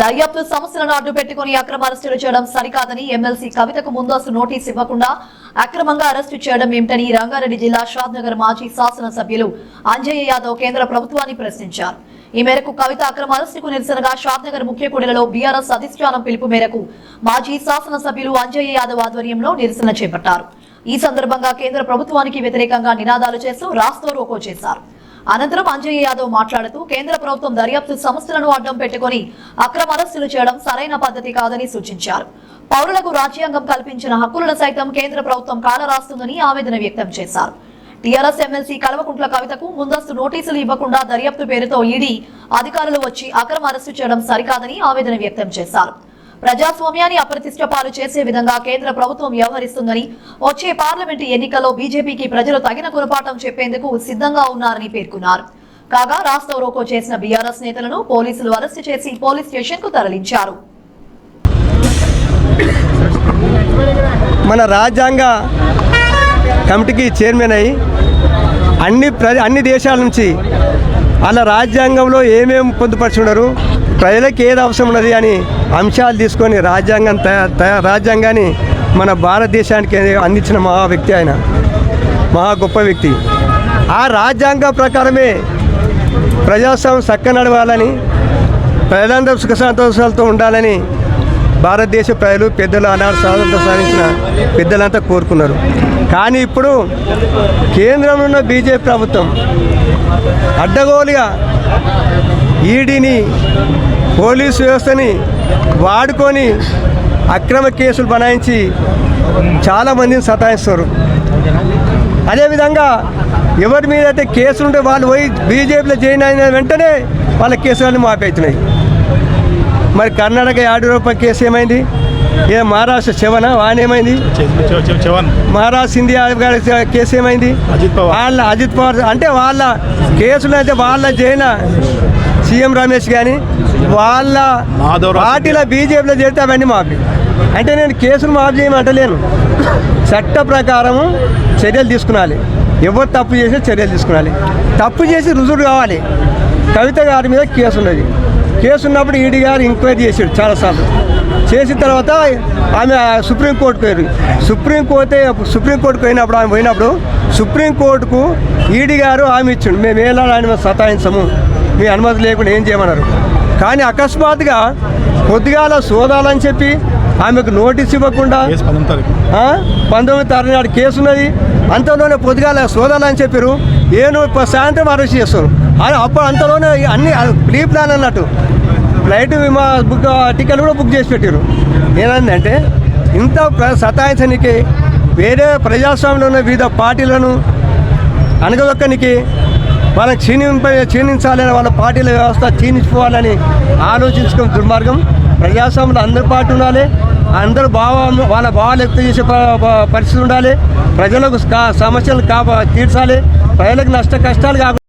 దర్యాప్తు సమస్యలను అడ్డు పెట్టుకుని అక్రమ అరెస్టులు చేయడం సరికాదని ఎమ్మెల్సీ కవితకు ముందస్తు నోటీస్ ఇవ్వకుండా అక్రమంగా అరెస్టు చేయడం ఏమిటని రంగారెడ్డి జిల్లా షాద్ నగర్ మాజీ శాసనసభ్యులు అంజయ్య యాదవ్ కేంద్ర ప్రభుత్వాన్ని ప్రశ్నించారు. ఈ మేరకు కవిత అక్రమ అరెస్టుకు నిరసనగా షాద్ నగర్ ముఖ్య కూడలిలో బీఆర్ఎస్ అధిష్టానం పిలుపు మేరకు మాజీ శాసనసభ్యులు అంజయ్య యాదవ్ ఆధ్వర్యంలో నిరసన చేపట్టారు. ఈ సందర్భంగా కేంద్ర ప్రభుత్వానికి వ్యతిరేకంగా నినాదాలు చేస్తూ రాస్తో రోకో చేశారు. అనంతరం అంజయ్య యాదవ్ మాట్లాడుతూ కేంద్ర ప్రభుత్వం దర్యాప్తు సంస్థలను అడ్డం పెట్టుకుని అక్రమ అరెస్టులు చేయడం సరైన పద్ధతి కాదని సూచించారు. పౌరులకు రాజ్యాంగం కల్పించిన హక్కులను సైతం కేంద్ర ప్రభుత్వం కాలరాస్తుందని ఆవేదన వ్యక్తం చేశారు. టీఆర్ఎస్ ఎమ్మెల్సీ కల్వకుంట్ల కవితకు ముందస్తు నోటీసులు ఇవ్వకుండా దర్యాప్తు పేరుతో ఈడీ అధికారులు వచ్చి అక్రమ అరెస్టు చేయడం సరికాదని ఆవేదన వ్యక్తం చేశారు. ప్రజాస్వామ్యాన్ని అప్రతిష్ట పాలు చేసే విధంగా కేంద్ర ప్రభుత్వం వ్యవహరిస్తుందని వచ్చే పార్లమెంటు ఎన్నికల్లో బీజేపీకి ప్రజలు తగిన గురపాఠం చెప్పేందుకు సిద్ధంగా ఉన్నారని పేర్కొన్నారు. కాగా రాస్తా రోకో చేసిన బీఆర్ఎస్ నేతలను పోలీసులు అరెస్టు చేసి పోలీస్ స్టేషన్కు తరలించారు. మన రాజ్యాంగ కమిటీకి చైర్మన్ అయి అన్ని ప్ర అన్ని దేశాల నుంచి అలా రాజ్యాంగంలో ఏమేమి పొందుపరుచున్నారు ప్రజలకు ఏది అవసరం ఉన్నది అని అంశాలు తీసుకొని రాజ్యాంగం తయా రాజ్యాంగాన్ని మన భారతదేశానికి అందించిన మహా వ్యక్తి ఆయన. మహా గొప్ప వ్యక్తి. ఆ రాజ్యాంగ ప్రకారమే ప్రజాస్వామ్యం చక్క నడవాలని ప్రజలందరూ సుఖ సంతోషాలతో ఉండాలని భారతదేశ ప్రజలు పెద్దలు ఆనాడు స్వాతంత్రం సాధించిన పెద్దలంతా కోరుకున్నారు. కానీ ఇప్పుడు కేంద్రంలో ఉన్న బీజేపీ ప్రభుత్వం అడ్డగోలుగా ఈడీని పోలీసు వ్యవస్థని వాడుకొని అక్రమ కేసులు బనాయించి చాలామందిని సతాయిస్తారు. అదేవిధంగా ఎవరి మీద అయితే కేసులు ఉంటే వాళ్ళు పోయి బీజేపీలో జాయిన్ అయిన వెంటనే వాళ్ళ కేసులన్నీ మాపవుతున్నాయి మరి కర్ణాటక యాభై రూపాయల కేసు ఏమైంది? ఏ మహారాష్ట్ర శవన వాన్ ఏమైంది? మహారాజ్ సింధియా గారి కేసు ఏమైంది. వాళ్ళ అజిత్ పవార్ అంటే వాళ్ళ కేసులు అయితే వాళ్ళ జైన సీఎం రమేష్ కానీ వాళ్ళ పార్టీలో బీజేపీలో చేరితే అవన్నీ మాఫీ. అంటే నేను కేసులు మాఫీ చేయమంటలేను చట్ట ప్రకారము చర్యలు తీసుకునాలి. ఎవరు తప్పు చేస్తే చర్యలు తీసుకునాలి. తప్పు చేసి రుజువు కావాలి. కవిత గారి మీద కేసు ఉన్నది. కేసు ఉన్నప్పుడు ఈడీ గారు ఎంక్వైరీ చేశాడు చాలాసార్లు. చేసిన తర్వాత ఆమె సుప్రీంకోర్టుకు పోయారు సుప్రీంకోర్టు సుప్రీంకోర్టుకు పోయినప్పుడు ఆమె పోయినప్పుడు సుప్రీంకోర్టుకు ఈడీ గారు హామీ ఇచ్చిండు. మేము ఏలా ఆయన సతాయించము. మీ అనుమతి లేకుండా ఏం చేయమన్నారు? కానీ అకస్మాత్తుగా పొద్దుగాల సోదాలని చెప్పి ఆమెకు నోటీస్ ఇవ్వకుండా పంతొమ్మిది తారీఖు. నాడు కేసు ఉన్నది. అంతలోనే పొద్దుగాల సోదాలని చెప్పారు. ఏను సాయంత్రం అరెస్ట్ చేస్తారు. అప్పుడు అంతలోనే అన్ని ప్రీ ప్లాన్ అన్నట్టు. ఫ్లైట్ విమా బుక్ టికెట్ కూడా బుక్ చేసి పెట్టారు. ఏమైందంటే ఇంత సతాయించనికి వేరే ప్రజాస్వామ్యంలో ఉన్న వివిధ పార్టీలను అనగదొక్కనికి వాళ్ళని క్షీణింప క్షీణించాలని వాళ్ళ పార్టీల వ్యవస్థ క్షీణించుకోవాలని ఆలోచించుకున్న దుర్మార్గం. ప్రజాస్వామ్యంలో అందరి పార్టీ ఉండాలి. అందరూ భావ వాళ్ళ భావాలు వ్యక్తం చేసే పరిస్థితి ఉండాలి. ప్రజలకు కా- సమస్యలు కా తీర్చాలి. ప్రజలకు నష్ట కష్టాలు కాకుండా